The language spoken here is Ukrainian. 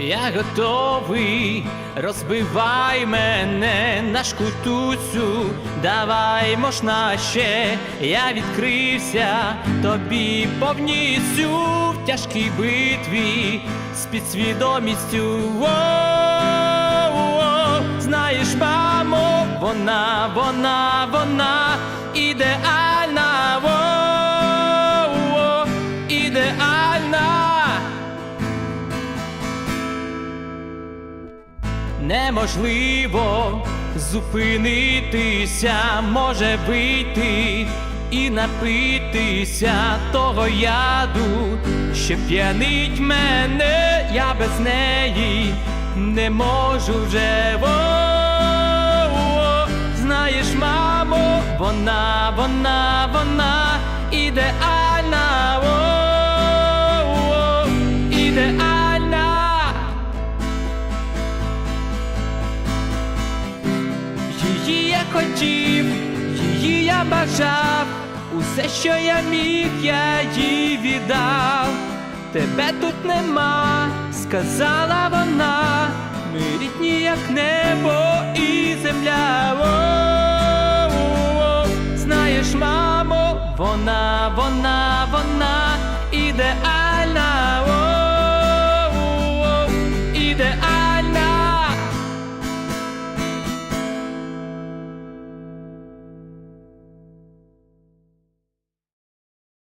Я готовий, розбивай мене на шкутуцю, давай можна ще, я відкрився тобі повністю в тяжкій битві з підсвідомістю. Воу-воу. Знаєш, мамо, вона, вона Неможливо зупинитися, може вийти і напитися того яду, що п'янить мене, я без неї не можу вже. Во-во. Знаєш, мамо, вона, вона, вона ідеальна. Хотів, її я бажав, усе, що я міг, я їй віддав. Тебе тут нема, сказала вона, ми рідні, як небо і земля. О-о-о. Знаєш, мамо, вона, вона, вона.